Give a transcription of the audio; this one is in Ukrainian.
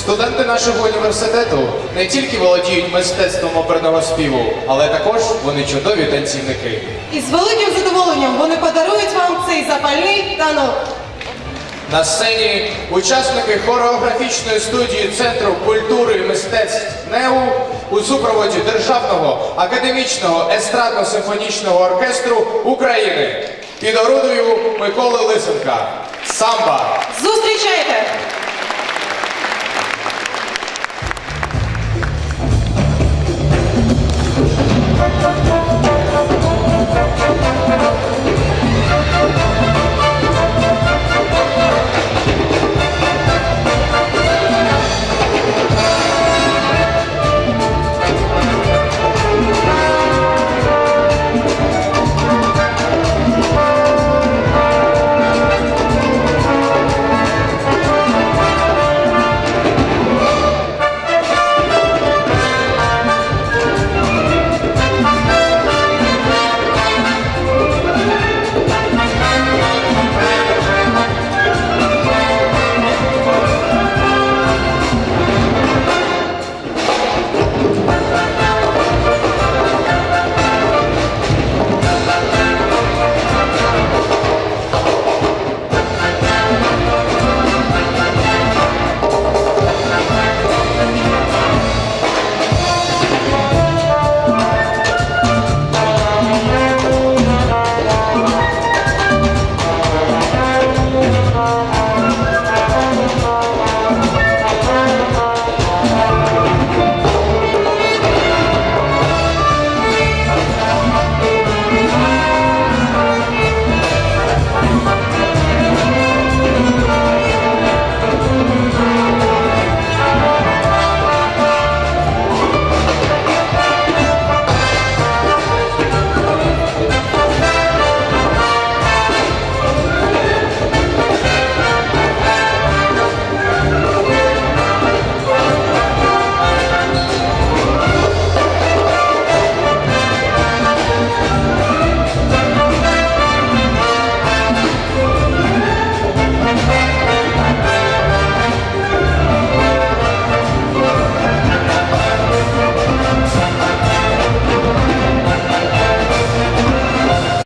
Студенти нашого університету не тільки володіють мистецтвом оперного співу, але також вони чудові танцівники. І з великим задоволенням вони подарують вам цей запальний танок. На сцені учасники хореографічної студії Центру культури і мистецтв НЕУ у супроводі Державного академічного естрадно-симфонічного оркестру України під орудою Миколи Лисенка. Самба!